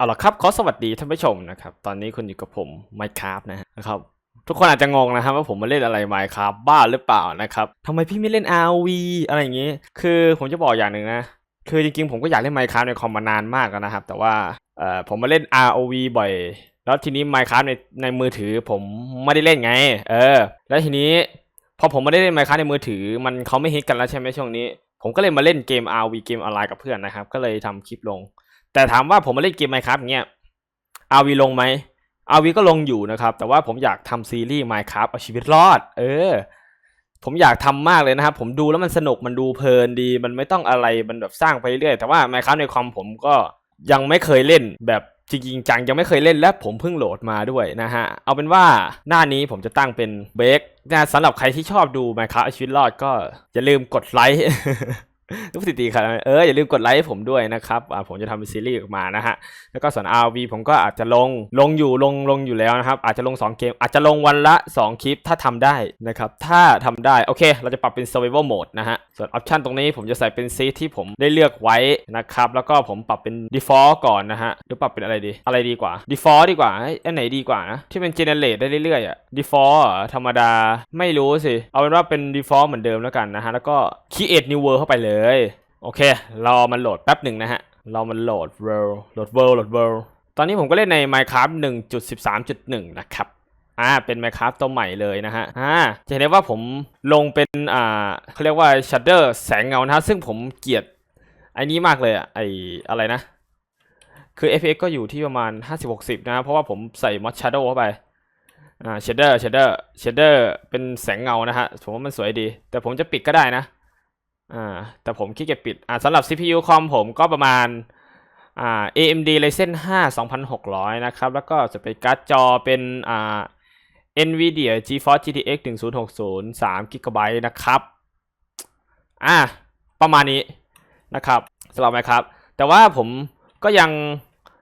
เอาละครับขอสวัสดีท่านผู้ชมนะครับ ตอนนี้คุณอยู่กับผม Minecraft นะครับ ทุกคนอาจจะงงนะครับว่าผมมาเล่นอะไร Minecraft บ้าหรือเปล่านะครับทำไมพี่ไม่เล่น RV อะไรอย่างงี้ คือผมจะบอกอย่างหนึ่งนะ คือจริงๆ ผมก็อยากเล่น Minecraft ในคอมมานานมากแล้วนะครับ แต่ว่าเอ่อผมมาเล่น ROV บ่อย แล้วทีนี้ Minecraft ในในมือถือผมไม่ได้เล่นไง เออ แล้วทีนี้พอผมไม่ได้เล่น Minecraft ในมือถือ มันเขาไม่ฮิตกันแล้วใช่ไหมช่วงนี้ ผมก็เลยมาเล่นเกม RV เกมออนไลน์กับเพื่อนนะครับ ก็เลยทำคลิปลง แต่ถามว่าผมมาเล่นเกม Minecraft อย่างเงี้ย RV ลงไหม RV ก็ลงอยู่นะครับ แต่ว่าผมอยากทำซีรีส์ Minecraft เอาชีวิตรอด เออ ผมอยากทำมากเลยนะครับ ผมดูแล้วมันสนุกมันดูเพลินดี มันไม่ต้องอะไรมันแบบสร้างไปเรื่อยแต่ว่า Minecraft ในคอมผมก็ยังไม่เคยเล่นแบบจริงจังยังไม่เคยเล่นและผมเพิ่งโหลดมาด้วยนะฮะ เอาเป็นว่าหน้านี้ผมจะตั้งเป็นเบรกนะสำหรับใครที่ชอบดู Minecraft เอาชีวิตรอดก็อย่าลืมกดไลค์ รูปสติครับเอออย่าลืมกดไลค์ให้ผมด้วยนะครับผมจะทำเป็นซีรีส์ออกมานะฮะแล้วก็ส่วน RV ผมก็อาจจะลงลงอยู่ลงลงอยู่แล้วนะครับ อาจจะลง 2 เกม อาจจะลงวันละ 2 คลิปถ้าทำได้นะครับถ้าทำได้ โอเค เราจะปรับเป็น survival mode นะฮะส่วน option ตรงนี้ผมจะใส่เป็นซีที่ผมได้เลือกไว้นะครับแล้วก็ผมปรับเป็น default ก่อนนะฮะหรือปรับเป็นอะไรดี อะไรดีกว่า default ดีกว่าเอ้ยอันไหนดีกว่านะที่เป็น generate ได้เรื่อยๆอะ default ธรรมดาไม่รู้สิเอาเป็นว่าเป็น default เหมือนเดิมแล้วกันนะฮะแล้วก็ create new world เข้าไปเลยโอเค รอมันโหลดแป๊บหนึ่งนะฮะ รอมันโหลด world โหลด world โหลด world ตอนนี้ผมก็เล่นใน Minecraft 1.13.1 นะครับอ่าเป็น Minecraft ตัวใหม่เลยนะฮะอ่าจะเห็นได้ว่าผมลงเป็นอ่าเขาเรียกว่า shader แสงเงานะฮะซึ่งผมเกลียดไอ้นี้มากเลยอะไออะไรนะ คือ FX ก็อยู่ที่ประมาณ 50-60 นะฮะเพราะว่าผมใส่ mod shadow เข้าไปอ่า shader shader shader เป็นแสงเงานะฮะผมว่ามันสวยดี แต่ผมจะปิดก็ได้นะ อ่าแต่ผมขี้เกียจปิดอ่าสำหรับ CPU คอมผมก็ประมาณอ่า AMD Ryzen 5 2600 นะครับ แล้วก็จะเป็นการ์ดจอเป็นอ่า NVIDIA GeForce GTX 1060 3 GB นะครับอ่าประมาณนี้นะครับสำหรับไหมครับ แต่ว่าผมก็ยัง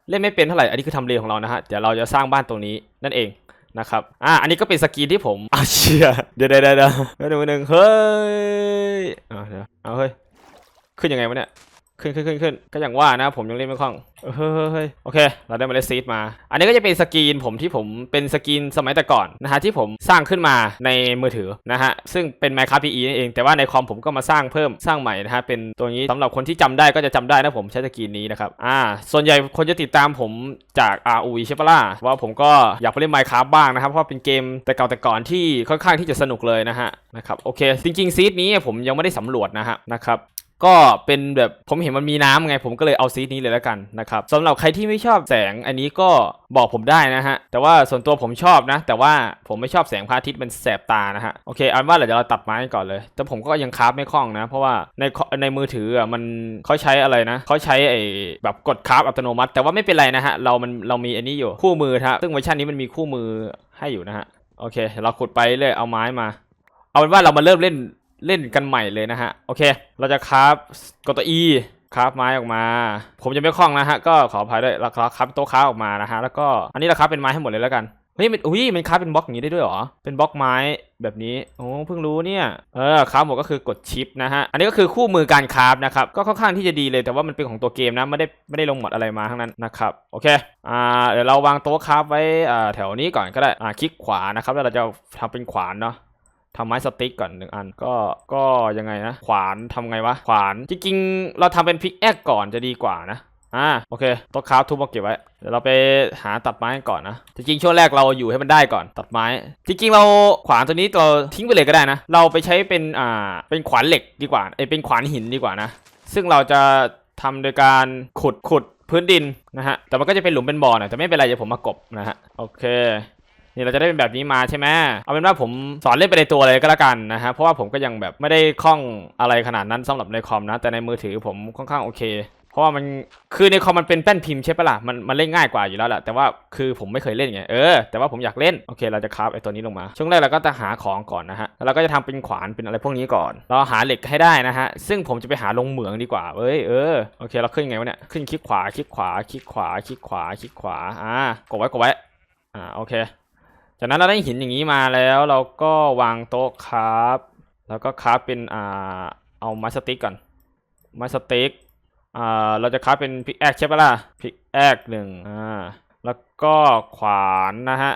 เล่นไม่เป็นเท่าไหร่ อันนี้คือทำเลของเรานะฮะ เดี๋ยวเราจะสร้างบ้านตรงนี้นั่นเอง นะครับ อ่า อันนี้ก็เป็นสกรีนที่ผมอาเชียเดี๋ยวเดี๋ยวเดี๋ยวหนึ่งหนึ่งเฮ้ยอ่าเดี๋ยวเอาเฮ้ย ขึ้นยังไงวะเนี่ย ขึ้นขึ้นขึ้นขึ้นก็อย่างว่านะผมยังเล่นไม่คล่องเฮ้ยเฮ้ยโอเค เราได้มาเลสซีดมา อันนี้ก็จะเป็นสกรีนผมที่ผมเป็นสกรีนสมัยแต่ก่อนนะฮะที่ผมสร้างขึ้นมาในมือถือนะฮะซึ่งเป็น Minecraft PE นั่นเองแต่ว่าในคอมผมก็มาสร้างเพิ่มสร้างใหม่นะฮะเป็นตัวนี้สำหรับคนที่จำได้ก็จะจำได้นะผมใช้สกรีนนี้นะครับอ่าส่วนใหญ่คนจะติดตามผมจาก ROV ใช่ปะล่ะว่าผมก็อยากไปเล่น Minecraft บ้างนะครับเพราะเป็นเกมแต่เก่าแต่ก่อนที่ค่อนข้างที่จะสนุกเลยนะฮะนะครับโอเคจริงๆซีดนี้ผมยังไม่ได้สำรวจนะฮะนะครับ ก็เป็นแบบผมเห็นมันมีน้ำไง ผมก็เลยเอาซีดนี้เลยแล้วกันนะครับสำหรับใครที่ไม่ชอบแสงอันนี้ก็บอกผมได้นะฮะ แต่ว่าส่วนตัวผมชอบนะ แต่ว่าผมไม่ชอบแสงพระอาทิตย์มันแสบตานะฮะ โอเคอันว่าเดี๋ยวเราตัดไม้ก่อนเลย แต่ผมก็ยังคราฟไม่คล่องนะ เพราะว่าในในมือถืออะมันเขาใช้อะไรนะเขาใช้ไอ้แบบกดคราฟอัตโนมัติ แต่ว่าไม่เป็นไรนะฮะเรามันเรามีอันนี้อยู่คู่มือฮะซึ่งเวอร์ชันนี้มันมีคู่มือให้อยู่นะฮะโอเค เราขุดไปเลยเอาไม้มา เอาเป็นว่าเรามาเริ่มเล่น เล่นกันใหม่เลยนะฮะ โอเค เราจะคราฟกดตัว E คราฟไม้ออกมา ผมจะไม่คล่องนะฮะ ก็ขออภัยด้วยเราคราฟโต๊ะคราฟออกมานะฮะ แล้วก็อันนี้เราคราฟเป็นไม้ให้หมดเลยแล้วกัน เฮ้ยมันอุ้ยมันคราฟเป็นบล็อกอย่างนี้ได้ด้วยหรอ เป็นบล็อกไม้แบบนี้ โอ้เพิ่งรู้เนี่ย เออคราฟหมดก็คือกดชิปนะฮะ อันนี้ก็คือคู่มือการคราฟนะครับ ก็ค่อนข้างที่จะดีเลย แต่ว่ามันเป็นของตัวเกมนะ ไม่ได้ไม่ได้ลงหมดอะไรมาทั้งนั้นนะครับ โอเค อ่า เดี๋ยวเราวางโต๊ะคราฟไว้อ่าแถวนี้ก่อนก็ได้ อ่าคลิกขวานะครับ แล้วเราจะทำเป็นขวานเนาะ ทำไม้สติ๊กก่อนหนึ่งอันก็ก็ยังไงนะ ขวานทำไงวะ ขวานจริงๆ เราทำเป็นพิกแอคก่อนจะดีกว่านะอ่าโอเคต๊ะคราฟทุบมาเก็บไว้เดี๋ยวเราไปหาตัดไม้ก่อนนะจริงๆช่วงแรกเราอยู่ให้มันได้ก่อนตัดไม้ จริงๆเราขวานตัวนี้เราทิ้งไปเลยก็ได้นะ เราไปใช้เป็นอ่าเป็นขวานเหล็กดีกว่าเอ้ยเป็นขวานหินดีกว่านะ ซึ่งเราจะทำโดยการขุดขุดพื้นดินนะฮะแต่มันก็จะเป็นหลุมเป็นบ่อนะแต่ไม่เป็นไรเดี๋ยวผมมากบนะฮะโอเค นี่เราจะได้เป็นแบบนี้มาใช่ไหมเอาเป็นว่าผมสอนเล่นไปในตัวเลยก็แล้วกันนะฮะเพราะว่าผมก็ยังแบบไม่ได้คล่องอะไรขนาดนั้นสำหรับในคอมนะแต่ในมือถือผมค่อนข้างโอเคเพราะว่ามันคือในคอมมันเป็นแป้นพิมพ์ใช่ปะล่ะมันมันเล่นง่ายกว่าอยู่แล้วแหละแต่ว่าคือผมไม่เคยเล่นไงเออแต่ว่าผมอยากเล่นโอเคเราจะคราฟไอ้ตัวนี้ลงมา ช่วงแรกเราก็จะหาของก่อนนะฮะแล้วเราก็จะทำเป็นขวานเป็นอะไรพวกนี้ก่อน เราหาเหล็กให้ได้นะฮะซึ่งผมจะไปหาลงเหมืองดีกว่าเอ้ยเออโอเคเราขึ้นไงวะเนี่ยขึ้นคลิกขวาคลิกขวาคลิกขวาคลิกขวาคลิกขวาอ่ากดไว้กดไว้อ่าโอเค จากนั้นเราได้หินอย่างนี้มาแล้วเราก็วางโต๊ะคราฟแล้วก็คราฟเป็นอ่าเอาไม้สติ๊กก่อนไม้สติ๊กอ่าเราจะคราฟเป็นพิกแอคใช่ปะล่ะพิกแอแอกหนึ่งอ่าแล้วก็ขวานนะฮะ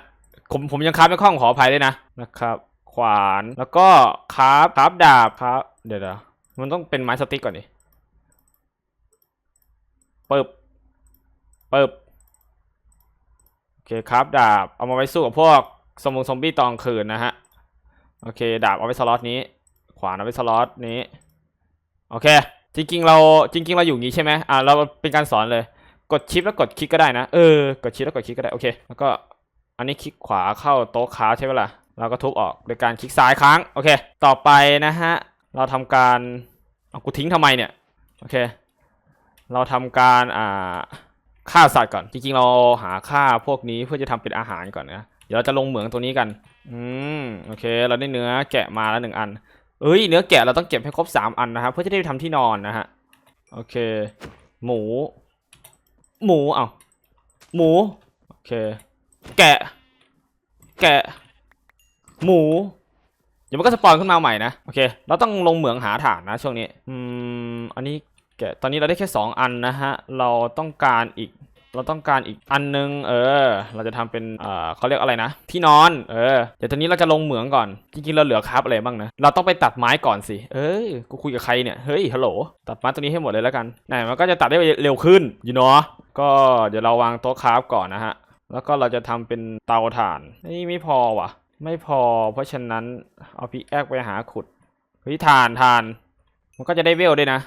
ผมผมยังคราฟไม่คล่องขออภัยด้วยนะนะครับ ขวานแล้วก็คราฟคราฟดาบครับเดี๋ยวเดี๋ยวมันต้องเป็นไม้สติ๊กก่อนดิปึ๊บปึ๊บ อเคคราฟดาบเอามาไว้สู้กับพวกสมงซอมบี้ตอนคืนนะฮะ โอเค ดาบเอาไว้สล็อตนี้ ขวานเอาไว้สล็อตนี้ โอเค จริงๆเราจริง ๆ เราอยู่งี้ใช่ไหมอ่าเราเป็นการสอนเลย กดชิปแล้วกดคลิกก็ได้นะ เออ กดชิปแล้วกดคลิกก็ได้ โอเค แล้วก็อันนี้คลิกขวาเข้าโต๊ะค้าใช่ไหมล่ะ เราก็ทุบออกโดยการคลิกซ้ายค้าง โอเค ต่อไปนะฮะ เราทำการ เอากูทิ้งทำไมเนี่ย โอเค เราทำการ อ่า ฆ่าสัตว์ก่อน จริงๆ เราหาฆ่าพวกนี้เพื่อจะทำเป็นอาหารก่อนนะ เดี๋ยวเราจะลงเหมืองตัวนี้กัน อืม โอเค เราได้เนื้อแกะมาแล้วหนึ่งอัน เอ้ย เนื้อแกะเราต้องเก็บให้ครบสามอันนะครับ เพื่อจะได้ไปทำที่นอนนะฮะ โอเค หมู หมู เอาหมู โอเค แกะ แกะ หมูเดี๋ยวมันก็สปอนขึ้นมาใหม่นะ โอเค เราต้องลงเหมืองหาฐานนะช่วงนี้ อืม อันนี้ กะตอนนี้เราได้แค่สองอันนะฮะ เราต้องการอีก เราต้องการอีกอันนึง เออ เราจะทำเป็นเออเขาเรียกอะไรนะ ที่นอน เออ เดี๋ยวตอนนี้เราจะลงเหมืองก่อน จริงๆ เราเหลือคราฟอะไรบ้างนะ เราต้องไปตัดไม้ก่อนสิ เอ้ย กูคุยกับใครเนี่ย เฮ้ย ฮัลโหล ตัดไม้ตัวนี้ให้หมดเลยแล้วกัน ไหนมันก็จะตัดได้เร็วขึ้นอยู่เนาะ ก็เดี๋ยวเราวางโต๊ะคราฟก่อนนะฮะ แล้วก็เราจะทำเป็นเตาถ่าน นี่ไม่พอว่ะ ไม่พอ เพราะฉะนั้นเอาพิกแอคไปหาขุดเฮ้ยถ่านถ่าน มันก็จะได้เวลด้วยนะ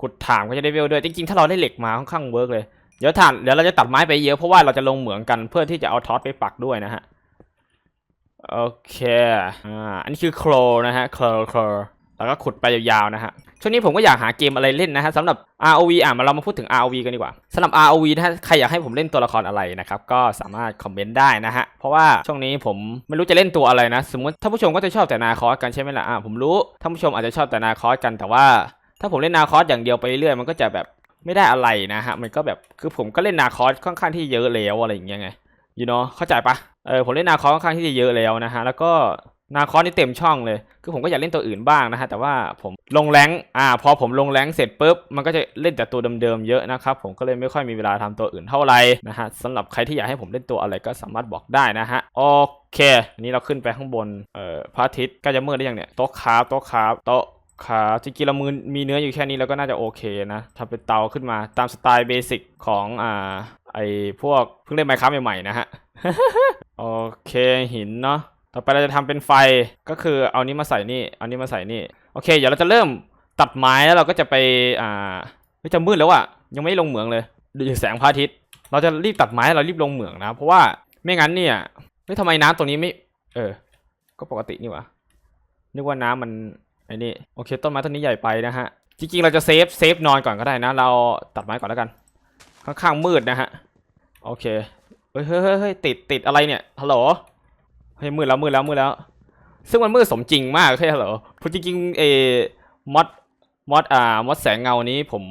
ขุดถานก็จะได้เวลด้วย จริงๆ ถ้าเราได้เหล็กมาค่อนข้างเวิร์กเลย เดี๋ยวถานเดี๋ยวเราจะตัดไม้ไปเยอะเพราะว่าเราจะลงเหมืองกันเพื่อที่จะเอาท็อตไปปักด้วยนะฮะ โอเค อ่า อันนี้คือโครนะฮะ โครโครแล้วก็ขุดไปยาวๆนะฮะ ช่วงนี้ผมก็อยากหาเกมอะไรเล่นนะฮะสำหรับ ROV อะมาเรามาพูดถึง ROV กันดีกว่าสำหรับ ROV นะฮะใครอยากให้ผมเล่นตัวละครอะไรนะครับก็สามารถคอมเมนต์ได้นะฮะ เพราะว่าช่วงนี้ผมไม่รู้จะเล่นตัวอะไรนะ สมมติท่านผู้ชมก็จะชอบแต่นาคอสกันใช่ไหมล่ะอะผมรู้ท่านผู้ชมอาจจะชอบแต่นาคอสกันแต่ว่า ถ้าผมเล่นนาคอสอย่างเดียวไปเรื่อยมันก็จะแบบไม่ได้อะไรนะฮะ มันก็แบบคือผมก็เล่นนาคอสค่อนข้างที่เยอะแล้วอะไรอย่างเงี้ยไง you know เข้าใจปะเออผมเล่นนาคอสค่อนข้างที่จะเยอะแล้วนะฮะแล้วก็นาคอสนี่เต็มช่องเลย คือผมก็อยากเล่นตัวอื่นบ้างนะฮะ แต่ว่าผมลงแรงอ่า พอผมลงแรงเสร็จปุ๊บ มันก็จะเล่นแต่ตัวเดิมๆเยอะนะครับ ผมก็เลยไม่ค่อยมีเวลาทำตัวอื่นเท่าไหร่นะฮะสำหรับใครที่อยากให้ผมเล่นตัวอะไรก็สามารถบอกได้นะฮะ โอเค นี่เราขึ้นไปข้างบน เอ่อ พระอาทิตย์กล้จะมืดได้ยังเนี่ย โต๊ะคราฟโต๊ะคราฟโต๊ะ คราจริงๆเรามือมีเนื้ออยู่แค่นี้แล้วก็น่าจะโอเคนะทำเป็นเตาขึ้นมาตามสไตล์เบสิกของอ่าไอพวกเพิ่งเล่นไมค์ครับใหม่ๆนะฮะ โอเคหินเนาะต่อไปเราจะทำเป็นไฟก็คือเอานี้มาใส่นี่เอานี้มาใส่นี่โอเค เดี๋ยวเราจะเริ่มตัดไม้แล้วเราก็จะไปอ่าเฮ้ยจะมืดแล้วอะยังไม่ลงเหมืองเลยดูแสงพระอาทิตย์ เราจะรีบตัดไม้เรารีบลงเหมืองนะ เพราะว่าไม่งั้นเนี่ยเฮ้ยทำไมน้ำตรงนี้ไม่ เออ ก็ปกตินี่วะนึกว่าน้ำมัน ไอ้นี่โอเคต้นไม้ต้นนี้ใหญ่ไปนะฮะจริงๆเราจะเซฟเซฟนอนก่อนก็ได้นะ เราตัดไม้ก่อนแล้วกันค่อนข้างมืดนะฮะโอเคเฮ้ยเฮ้ยเฮ้ยเติดติดอะไรเนี่ยฮัลโหลเฮ้ยมืดแล้วมืดแล้วมืดแล้ว ซึ่งมันมืดสมจริงมากใช่เหรอเพราะจริงๆเอมอดมอดอ่ามอดแสงเงานี้ผม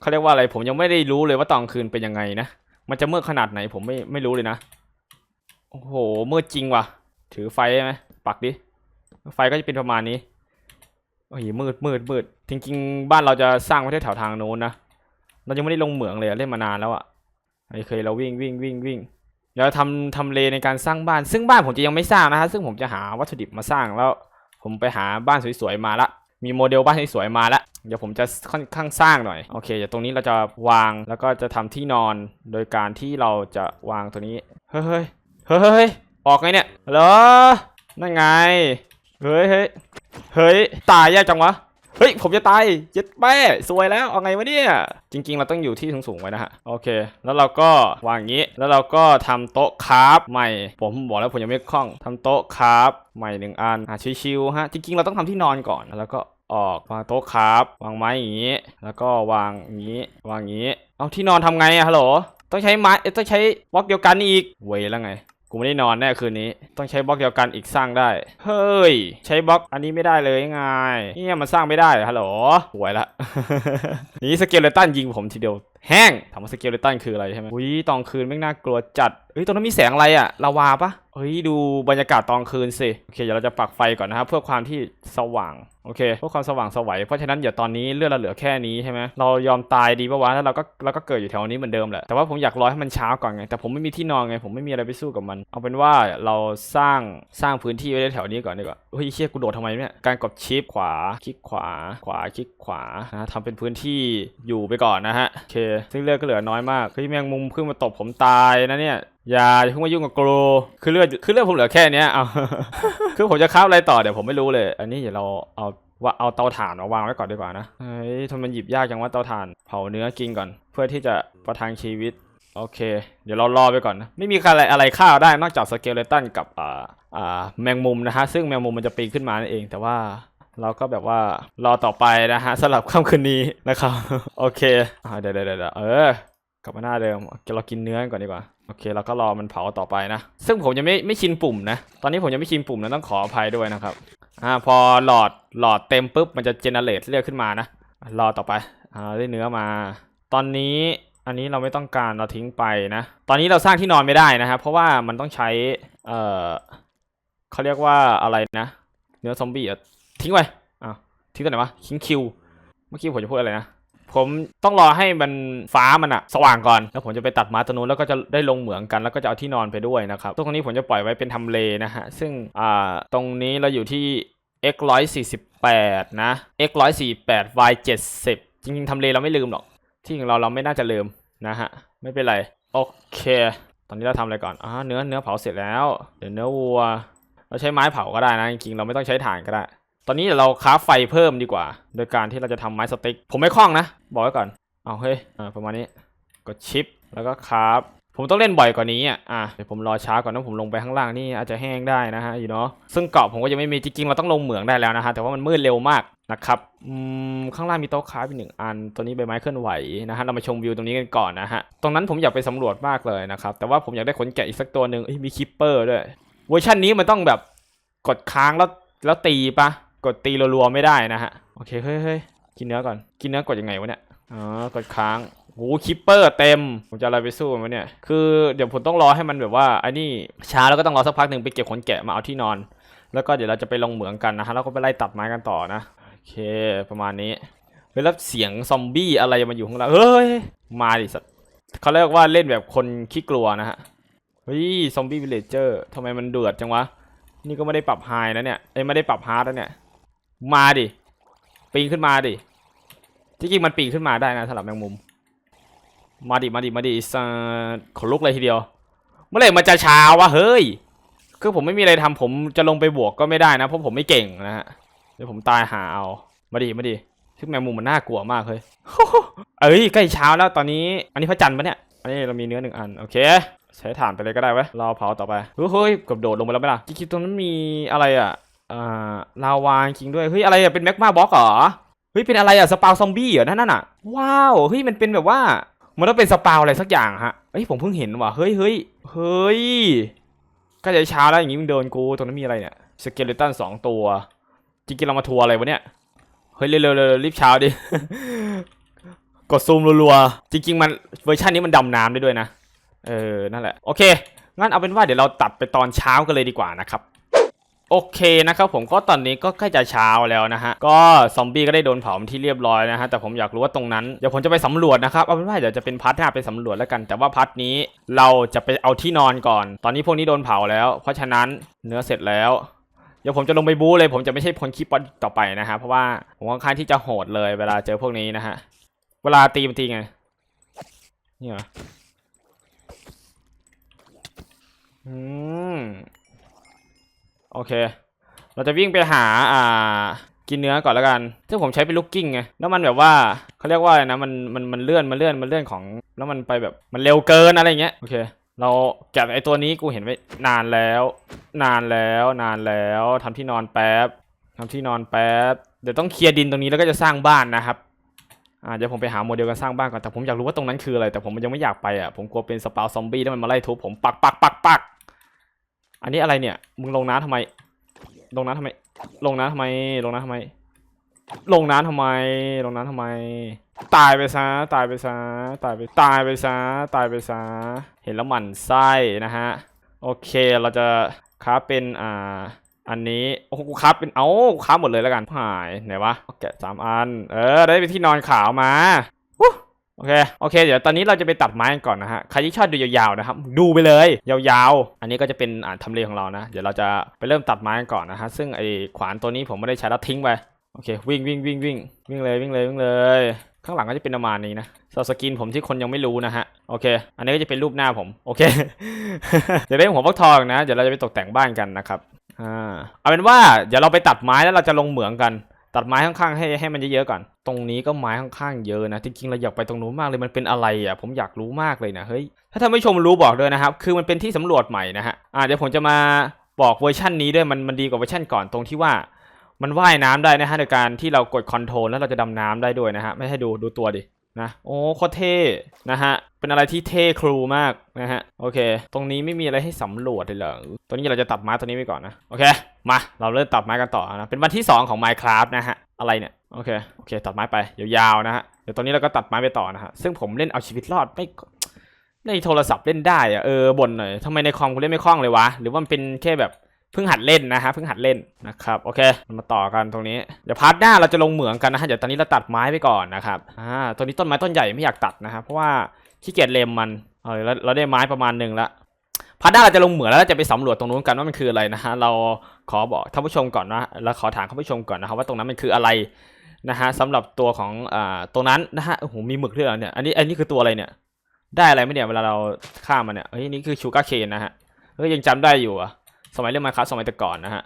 เขาเรียกว่าอะไรผมยังไม่ได้รู้เลยว่าตอนคืนเป็นยังไงนะมันจะมืดขนาดไหนผมไม่ไม่รู้เลยนะโอ้โหมืดจริงว่ะ ถือไฟไหมปักดิ ไฟก็จะเป็นประมาณนี้โอ้ยมืดมืดมืดจริงๆ บ้านเราจะสร้างไว้ที่แถวทางโน้นนะเรายังไม่ได้ลงเหมืองเลยเล่นมานานแล้วอะไอ้เคยเราวิ่งวิ่งวิ่งวิ่งเดี๋ยวทำทำเลในการสร้างบ้าน ซึ่งบ้านผมจะยังไม่สร้างนะฮะซึ่งผมจะหาวัตถุดิบมาสร้างแล้ว ผมไปหาบ้านสวยๆมาละมีโมเดลบ้านสวยๆมาละเดี๋ยวผมจะค่อนข้างสร้างหน่อยโอเคเดี๋ยวตรงนี้เราจะวางแล้วก็จะทำที่นอนโดยการที่เราจะวางตัวนี้เฮ้ยเฮ้ยเฮ้ยเฮ้ยออกไงเนี่ยเหรอนั่นไง เฮ้ยเฮ้ยเฮ้ยตายยากจังวะเฮ้ยผมจะตายเจ็ดแม่สวยแล้วเอาไงวะเนี่ยจริง ๆ เราต้องอยู่ที่สูงๆไว้นะฮะโอเค แล้วเราก็วางอย่างนี้ แล้วเราก็ทำโต๊ะคราฟใหม่ ผมบอกแล้วผมยังไม่คล่องทำโต๊ะคราฟใหม่หนึ่งอันอะชิวๆฮะจริงๆเราต้องทำที่นอนก่อนแล้วก็ออกวางโต๊ะคราฟวางไม้อย่างนี้ แล้วก็วางอย่างนี้ วางอย่างนี้ เอาที่นอนทำไงอะฮัลโหลต้องใช้ไม้เอ้ยต้องใช้บล็อกเดียวกันอีกเวยแล้วไง กูไม่ได้นอนแน่คืนนี้ ต้องใช้บล็อกเดียวกันอีกสร้างได้ เฮ้ย ใช้บล็อกอันนี้ไม่ได้เลยไงเนี่ยมันสร้างไม่ได้ฮัลโหลหวยละ นี่สเกลเลตันยิงผมทีเดียว แห้งถามว่าสเกลเลตันคืออะไรใช่ไหมอุ้ยตอนคืนไม่น่ากลัวจัดเฮ้ยตรงนั้นมีแสงอะไรอะลาวาปะเฮ้ยดูบรรยากาศตอนคืนสิโอเคเดี๋ยวเราจะปักไฟก่อนนะครับเพื่อความที่สว่างโอเคเพื่อความสว่างสวัยเพราะฉะนั้นเดี๋ยวตอนนี้เลือดเราเหลือแค่นี้ใช่ไหมเรายอมตายดีปะวะแล้วเราก็เราก็เกิดอยู่แถวนี้เหมือนเดิมแหละแต่ว่าผมอยากรอให้มันเช้าก่อนไงแต่ผมไม่มีที่นอนไงผมไม่มีอะไรไปสู้กับมัน เอาเป็นว่าเราสร้างสร้างพื้นที่ไว้แถวนี้ก่อนดีกว่าเฮ้ยเชี่ยกูโดดทำไมเนี่ยการกดชิปขวาคลิกขวาขวาคลิกขวานะทำเป็นพื้นที่อยู่ไปก่อนนะฮะโอเคซึ่งเลือดก็เหลือน้อยมากเฮ้ยแมงมุมเพิ่งมาตบผมตายนะเนี่ยอย่าเพิ่งมายุ่งกับกูคือเลือดคือเลือดผมเหลือแค่เนี้ยเอาคือผมจะคราบอะไรต่อเดี๋ยวผมไม่รู้เลย อันนี้เดี๋ยวเราเอาว่าเอาเตาถ่านมาวางไว้ก่อนดีกว่านะเฮ้ยทำไมมันหยิบยากจังว่าเตาถ่านเผาเนื้อกินก่อน เพื่อที่จะประทังชีวิตโอเค เดี๋ยวเรารอไปก่อนนะ ไม่มีอะไรอะไรฆ่าได้นอกจากสเกลเลตันกับอ่าอ่าแมงมุมนะฮะ ซึ่งแมงมุมมันจะปีนขึ้นมานั่นเองแต่ว่า เราก็แบบว่ารอต่อไปนะฮะสำหรับค่ำคืนนี้นะครับ โอเคเดี๋ยวเดี๋ยวเดี๋ยวเออกลับมาหน้าเดิมเรากินเนื้อก่อนดีกว่าโอเคเราก็รอมันเผาต่อไปนะ ซึ่งผมยังไม่ไม่ชินปุ่มนะ ตอนนี้ผมยังไม่ชินปุ่มนะต้องขออภัยด้วยนะครับอ่าพอหลอดหลอดเต็มปุ๊บมันจะเจเนเรตเลือดขึ้นมานะรอต่อไปอ่าได้เนื้อมา ตอนนี้อันนี้เราไม่ต้องการเราทิ้งไปนะ ตอนนี้เราสร้างที่นอนไม่ได้นะครับเพราะว่ามันต้องใช้เอ่อเขาเรียกว่าอะไรนะ เนื้อซอมบี้ ทิ้งไปอ้าวทิ้งตัวไหนวะทิ้งคิว เมื่อกี้ผมจะพูดอะไรนะ ผมต้องรอให้มันฟ้ามันอะสว่างก่อน แล้วผมจะไปตัดม้ตัวนู้นแล้วก็จะได้ลงเหมืองกัน แล้วก็จะเอาที่นอนไปด้วยนะครับตรงนี้ผมจะปล่อยไว้เป็นทำเลนะฮะ ซึ่งอ่าตรงนี้เราอยู่ที่ x 148นะ x 148 y 70จริงๆทำเลเราไม่ลืมหรอก ที่ของเราเราไม่น่าจะลืมนะฮะ ไม่เป็นไร โอเค ตอนนี้เราทำอะไรก่อน อ่า เนื้อ เนื้อเผาเสร็จแล้ว เดี๋ยวเนื้อวัว เราใช้ไม้เผาก็ได้นะ จริงๆ เราไม่ต้องใช้ถ่านก็ได้ ตอนนี้เดี๋ยวเราคราไฟเพิ่มดีกว่า โดยการที่เราจะทำไม้สติ๊ก ผมไม่คล่องนะ บอกไว้ก่อน เอาเฮ้ยประมาณนี้ กดชิป แล้วก็คราฟผมต้องเล่นบ่อยกว่านี้อะ อะเดี๋ยวผมรอช้าก่อนนะผมลงไปข้างล่างนี่อาจจะแห้งได้นะฮะอยู่เนาะ ซึ่งเกาะผมก็ยังไม่มีจริงๆเราต้องลงเหมืองได้แล้วนะฮะ แต่ว่ามันมืดเร็วมากนะครับ อืม ข้างล่างมีโต๊ะคราฟอีกหนึ่งอัน ตัวนี้ใบไม้เคลื่อนไหวนะฮะ เรามาชมวิวตรงนี้กันก่อนนะฮะ ตรงนั้นผมอยากไปสำรวจมากเลยนะครับ แต่ว่าผมอยากได้ขนแกะอีกสักตัวหนึ่งมีคิปเปอร์ด้วย เวอร์ชันนี้มันต้องแบบกดค้างแล้วแล้วตีปะ กดตีรัวๆไม่ได้นะฮะ โอเค เฮ้ยเฮ้ยกินเนื้อก่อน กินเนื้อกดยังไงวะเนี่ย อ๋อ กดค้างโอ้คิปเปอร์เต็ม ผมจะอะไรไปสู้มันเนี่ย คือเดี๋ยวผมต้องรอให้มันแบบว่าไอ้นี่ช้าแล้วก็ต้องรอสักพักหนึ่งไปเก็บขนแกะมาเอาที่นอน แล้วก็เดี๋ยวเราจะไปลงเหมืองกันนะฮะ แล้วก็ไปไล่ตัดไม้กันต่อนะ โอเค ประมาณนี้เฮ้ยแล้วเสียงซอมบี้อะไรมันอยู่ข้างล่างเฮ้ย มาดิสัตว์เขาเรียกว่าเล่นแบบคนขี้กลัวนะฮะ เฮ้ย ซอมบี้วิลเลจเจอร์ทำไมมันเดือดจังวะ นี่ก็ไม่ได้ปรับไฮนะเนี่ย เอ้ยไม่ได้ปรับฮาร์ดนะเนี่ย มาดิ ปีนขึ้นมาดิ ที่จริงมันปีนขึ้นมาได้นะสำหรับแมงมุม มาดิ มาดิ มาดิสัสขนลุกเลยทีเดียว เมื่อไหร่มันจะเช้าวะ เฮ้ย คือผมไม่มีอะไรทำผมจะลงไปบวกก็ไม่ได้นะ เพราะผมไม่เก่งนะฮะ เดี๋ยวผมตายหาเอา มาดิ มาดิซึ่งแมงมุมมันน่ากลัวมากเลยเอ้ย ใกล้เช้าแล้วตอนนี้ อันนี้พระจันทร์ปะเนี่ย อันนี้เรามีเนื้อหนึ่งอัน โอเคใช้ถ่านไปเลยก็ได้เว้ยรอเผาต่อไป เฮ้ยเฮ้ยเกับโดดลงไปแล้วไหมล่ะจริงๆตรงนั้นมีอะไรอะ อ่าลาวาจริงด้วยเฮ้ยอะไรอะเป็นแมกมาบล็อกเหรอเฮ้ยเป็นอะไรอะสปาวซอมบี้เหรอนั่นน่ะว้าวเฮ้ยมันเป็นแบบว่ามันต้องเป็นสปาวอะไรสักอย่างฮะเฮ้ยผมเพิ่งเห็นว่ะเฮ้ยเฮ้ยเฮ้ยก็จะเช้าแล้วอย่างงี้มึงเดินกูตรงนั้นมีอะไรเนี่ยสเกเลตันสองตัวจริงๆเรามาทัวร์อะไรวะเนี่ยเฮ้ยเร็วเร็วๆรีบเช้าดิกดซูมรัวๆจริง ๆ มันเวอร์ชันนี้มันดำน้ำได้ด้วยนะเออนั่นแหละโอเคงั้นเอาเป็นว่าเดี๋ยวเราตัดไปตอนเช้ากันเลยดีกว่านะครับ โอเคนะครับผมก็ตอนนี้ก็ใกล้จะเช้าแล้วนะฮะ ก็ซอมบี้ก็ได้โดนเผาที่เรียบร้อยนะฮะ แต่ผมอยากรู้ว่าตรงนั้น เดี๋ยวผมจะไปสำรวจนะครับ เอาเป็นว่าเดี๋ยวจะเป็นพาร์ทหน้าไปสำรวจแล้วกัน แต่ว่าพาร์ทนี้เราจะไปเอาที่นอนก่อน ตอนนี้พวกนี้โดนเผาแล้ว เพราะฉะนั้นเนื้อเสร็จแล้วเดี๋ยวผมจะลงไปบู๊เลย ผมจะไม่ใช่พลคีปอนต่อไปนะฮะ เพราะว่าผมค่อนข้างที่จะโหดเลยเวลาเจอพวกนี้นะฮะ เวลาตีมันตีไง นี่เหรออืม โอเค เราจะวิ่งไปหาอ่ากินเนื้อก่อนแล้วกัน ซึ่งผมใช้เป็นลูกกิ้งไง แล้วมันแบบว่าเขาเรียกว่าอะไรนะ มันมันมันเลื่อนมันเลื่อนมันเลื่อนของ แล้วมันไปแบบมันเร็วเกินอะไรเงี้ย โอเค เราแกะไอตัวนี้กูเห็นไว้นานแล้ว นานแล้วนานแล้วทำที่นอนแป๊บทำที่นอนแป๊บ เดี๋ยวต้องเคลียร์ดินตรงนี้แล้วก็จะสร้างบ้านนะครับ อ่าเดี๋ยวผมไปหาโมเดลการสร้างบ้านก่อน แต่ผมอยากรู้ว่าตรงนั้นคืออะไร แต่ผมยังไม่อยากไปอะ ผมกลัวเป็นสปาวซอมบี้แล้วมันมาไล่ทุบผมปักปักปักปัก อันนี้อะไรเนี่ย มึงลงน้ำทำไม ลงน้ำทำไม ลงน้ำทำไม ลงน้ำทำไม ลงน้ำทำไม ลงน้ำทำไม ตายไปซะ ตายไปซะ ตายไป ตายไปซะ ตายไปซะ เห็นแล้วหมั่นไส้นะฮะ โอเค เราจะคราเป็นอ่า อันนี้ โอ้โหกูคราเป็น เอ้ากูคราหมดเลยแล้วกันหาย ไหนวะ แกะสามอัน เออ ได้ไปที่นอนขาวมาวู้ โอเค โอเค เดี๋ยวตอนนี้เราจะไปตัดไม้กันก่อนนะฮะ ใครที่ชอบดูยาวๆนะครับ ดูไปเลย ยาวๆ อันนี้ก็จะเป็นอ่าทำเลของเรานะ เดี๋ยวเราจะไปเริ่มตัดไม้กันก่อนนะฮะ ซึ่งไอ้ขวานตัวนี้ผมไม่ได้ใช้แล้วทิ้งไป โอเค วิ่งวิ่งวิ่งวิ่งวิ่งเลยวิ่งเลยวิ่งเลย ข้างหลังก็จะเป็นประมาณนี้นะสสกินผมที่คนยังไม่รู้นะฮะ โอเค อันนี้ก็จะเป็นรูปหน้าผม โอเค เดี๋ยวเรื่องหัวฟักทองนะ เดี๋ยวเราจะไปตกแต่งบ้านกันนะครับ อ่า เอาเป็นว่า เดี๋ยวเราไปตัดไม้แล้วเราจะลงเหมืองกัน ตัดไม้ข้างๆให้ให้มันเยอะๆก่อน ตรงนี้ก็ไม้ข้างๆเยอะนะจริงๆเราอยากไปตรงนู้นมากเลยมันเป็นอะไรอะผมอยากรู้มากเลยนะเฮ้ยถ้าท่านผู้ชมรู้บอกด้วยนะครับ คือมันเป็นที่สำรวจใหม่นะฮะอ่าเดี๋ยวผมจะมาบอกเวอร์ชันนี้ด้วยมันมันดีกว่าเวอร์ชันก่อนตรงที่ว่า มันว่ายน้ำได้นะฮะในการที่เรากดคอนโทรลแล้วเราจะดำน้ำได้ด้วยนะฮะไม่ให้ดูดูตัวดินะโอ้โคตรเท่นะฮะ เป็นอะไรที่เท่ครูมากนะฮะโอเค ตรงนี้ไม่มีอะไรให้สำรวจเลยเหรอตรงนี้เราจะตัดไม้ตัวนี้ไปก่อนนะโอเค มาเราเริ่มตัดไม้กันต่อนะเป็นวันที่ 2 ของ Minecraft นะฮะอะไรเนี่ยโอเคโอเค ตัดไม้ไปยาวๆนะฮะเดี๋ยวตอนนี้เราก็ตัดไม้ไปต่อนะฮะซึ่งผมเล่นเอาชีวิตรอดไม่ในโทรศัพท์เล่นได้อะเออบ่นหน่อยทำไมในคอมกูเล่นไม่คล่องเลยวะหรือว่ามันเป็นแค่แบบเพิ่งหัดเล่นนะฮะเพิ่งหัดเล่นนะครับโอเคมาต่อกันตรงนี้เดี๋ยวพาร์ทหน้าเราจะลงเหมืองกันนะฮะเดี๋ยวตอนนี้เราตัดไม้ไปก่อนนะครับอ่าตัวนี้ต้นไม้ต้นใหญ่ไม่อยากตัดนะครับเพราะว่า ขี้เกียจเลมมันเออแล้วเราได้ไม้ประมาณหนึ่งละพาร์ทหน้าเราจะลงเหมืองแล้วจะไปสำรวจตรงนู้นกันว่ามันคืออะไรนะฮะเราขอบอกท่านผู้ชมก่อนนะแล้วขอถามท่านผู้ชมก่อนนะครับว่าตรงนั้นมันคืออะไรนะฮะสำหรับตัวของอ่าตรงนั้นนะฮะโอ้โหมีหมึกด้วยเหรอเนี่ยอันนี้อันนี้คือตัวอะไรเนี่ย ได้อะไรไหมเนี่ยเวลาเราฆ่ามันเนี่ยเฮ้ยนี่คือชูการ์เคนนะฮะเฮ้ยยังจำได้อยู่อะสมัยเล่นมาครับสมัยแต่ก่อนนะฮะ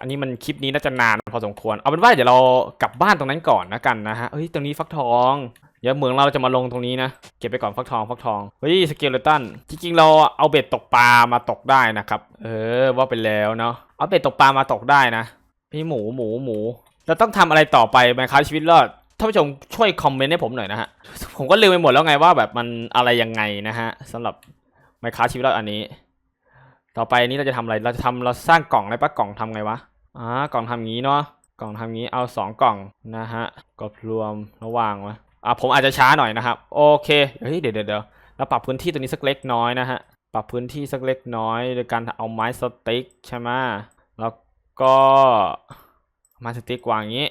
อันนี้มันคลิปนี้น่าจะนานพอสมควรเอาเป็นว่าเดี๋ยวเรากลับบ้านตรงนั้นก่อนนะกันนะฮะเฮ้ยตรงนี้ฟักทอง เดี๋ยวเหมืองเราจะมาลงตรงนี้นะ เก็บไปก่อนฟักทองฟักทอง เฮ้ยสเกเลตัน จริงๆ เราเอาเบ็ดตกปลามาตกได้นะครับ เออว่าไปแล้วเนาะ เอาเบ็ดตกปลามาตกได้นะ พี่หมูหมูหมู เราต้องทำอะไรต่อไปไหมครับชีวิตรอดท่านผู้ชมช่วยคอมเมนต์ให้ผมหน่อยนะฮะ ผมก็ลืมไปหมดแล้วไงว่าแบบมันอะไรยังไงนะฮะสำหรับไมค้าชีวิตรอดอันนี้ ต่อไปนี้เราจะทำอะไร เราจะทำเราสร้างกล่องอะไรปะกล่องทำไงวะ อ่ากล่องทำงี้เนาะ กล่องทำงี้เอาสองกล่องนะฮะ กดรวมระหว่างวะ อ่าผมอาจจะช้าหน่อยนะครับ โอเคเฮ้ยเดี๋ยวเดี๋ยวเดี๋ยวเราปรับพื้นที่ตรงนี้สักเล็กน้อยนะฮะปรับพื้นที่สักเล็กน้อยโดยการเอาไม้สติ๊กใช่ไหมแล้วก็ไม้สติ๊กวางอย่างนี้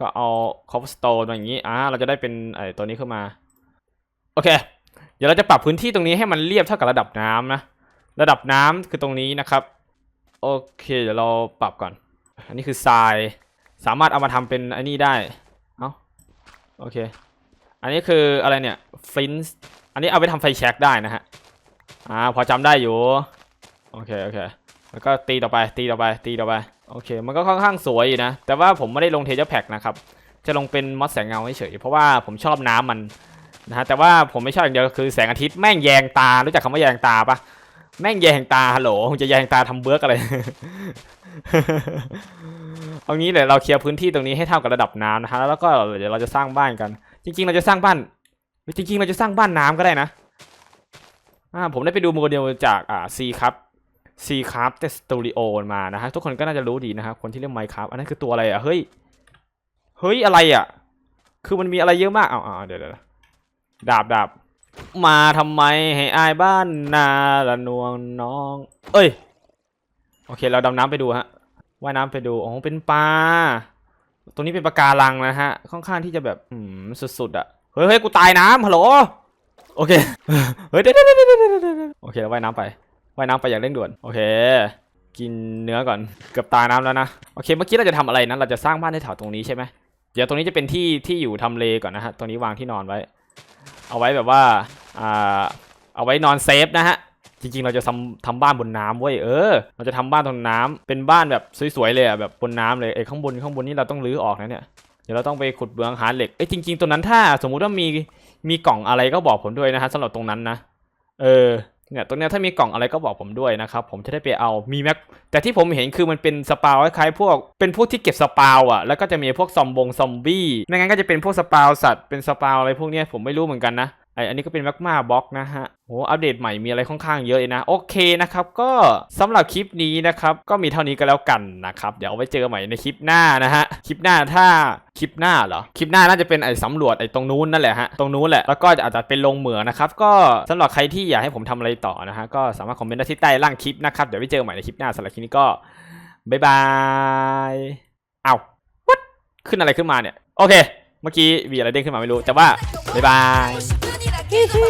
ก็เอาคอฟสโตนอย่างนี้อ่าเราจะได้เป็นไอตัวนี้ขึ้นมาโอเค เดี๋ยวเราจะปรับพื้นที่ตรงนี้ให้มันเรียบเท่ากับระดับน้ำนะระดับน้ำคือตรงนี้นะครับโอเคเดี๋ยวเราปรับก่อน อันนี้คือทรายสามารถเอามาทำเป็นอันนี้ได้ โอเค อันนี้คืออะไรเนี่ยฟลินส์อันนี้เอาไปทำไฟแช็กได้นะฮะ อ่า พอจำได้อยู่ โอเค โอเค แล้วก็ตีต่อไป ตีต่อไป ตีต่อไป โอเค มันก็ค่อนข้างสวยอยู่นะ แต่ว่าผมไม่ได้ลงเทเจอร์แพ็กนะครับ จะลงเป็นมอสแสงเงาเฉยเพราะว่าผมชอบน้ำมันนะฮะ แต่ว่าผมไม่ชอบอย่างเดียวคือแสงอาทิตย์แม่งแยงตา รู้จักคำว่าแยงตาปะแม่งแยงตาฮัลโหลจะแยงตาทำเบิร์กอะไร เอางี้เลยเราเคลียร์พื้นที่ตรงนี้ให้เท่ากับระดับน้ำนะฮะแล้วก็เดี๋ยวเราจะสร้างบ้านกัน จริง ๆ เราจะสร้างบ้านจริงๆ เราจะสร้างบ้านน้ำก็ได้นะอ่าผมได้ไปดูโมเดลจากอ่าซีครับซีครับเตสตูดิโอมานะฮะทุกคนก็น่าจะรู้ดีนะครับคนที่เล่นไมค์ครับอันนั้นคือตัวอะไรอะเฮ้ยเฮ้ยอะไรอะ คือมันมีอะไรเยอะมากเอาเอาเดี๋ยวเดี๋ยวดาบดาบมาทำไมให้อายบ้านนาละนวงน้อง เอ้ย โอเค เราดำน้ำไปดูฮะ ว่ายน้ำไปดูอ๋อเป็นปลาตรงนี้เป็นปลาการังนะฮะ ค่อนข้างที่จะแบบอืมสุดๆอะเฮ้ยเฮ้ยกูตายน้ำฮัลโหลโอเคเฮ้ยเดี๋ยวเดี๋ยวเดี๋ยวโอเคเราว่ายน้ำไปว่ายน้ำไปอย่างเร่งด่วนโอเค กินเนื้อก่อนเกือบตายน้ำแล้วนะโอเคเมื่อกี้เราจะทำอะไรนะเราจะสร้างบ้านในแถวตรงนี้ใช่ไหมเดี๋ยวตรงนี้จะเป็นที่ที่อยู่ทำเลก่อนนะฮะตรงนี้วางที่นอนไว้ เอาไว้แบบว่าอ่าเอาไว้นอนเซฟนะฮะ จริงๆ เราจะทำทำบ้านบนน้ำเว้ยเออ เราจะทำบ้านตรงน้ำเป็นบ้านแบบสวยๆเลยอะแบบบนน้ำเลยไอ้ข้างบนข้างบนนี่เราต้องรื้อออกนะเนี่ยเดี๋ยวเราต้องไปขุดเบืองหาเหล็กเอ้ยจริง ๆตรงนั้นถ้าสมมุติว่ามีมีกล่องอะไรก็บอกผมด้วยนะฮะสำหรับตรงนั้นนะเออเนี่ยตรงเนี้ยถ้ามีกล่องอะไรก็บอกผมด้วยนะครับผมจะได้ไปเอามีแม็กแต่ที่ผมเห็นคือมันเป็นสปาวคล้ายๆพวกเป็นพวกที่เก็บสปาวอะแล้วก็จะมีพวกซอมบงซอมบี้ไม่งั้นก็จะเป็นพวกสปาวสัตว์เป็นสปาวอะไรพวกเนี้ยผมไม่รู้เหมือนกันนะ ออันนี้ก็เป็นแมกมาบล็อกนะฮะโหอัปเดตใหม่มีอะไรค่อนข้างเยอะเลยนะ โอเคนะครับ ก็สำหรับคลิปนี้นะครับ ก็มีเท่านี้ก็แล้วกันนะครับ เดี๋ยวเอาไว้เจอใหม่ในคลิปหน้านะฮะ คลิปหน้าถ้าคลิปหน้าเหรอ คลิปหน้าน่าจะเป็นไอ้สำรวจไอ้ตรงนู้นนั่นแหละฮะ ตรงนู้นแหละ แล้วก็อาจจะเป็นลงเหมืองนะครับ ก็สำหรับใครที่อยากให้ผมทำอะไรต่อนะฮะ ก็สามารถคอมเมนต์ได้ที่ใต้ล่างคลิปนะครับ เดี๋ยวไว้เจอใหม่ในคลิปหน้าสำหรับคลิปนี้ก็บ๊ายบาย เอ้า what ขึ้นอะไรขึ้นมาเนี่ย โอเค เมื่อกี้มีอะไรเด้งขึ้นมาไม่รู้ แต่ว่าบ๊ายบาย কিছু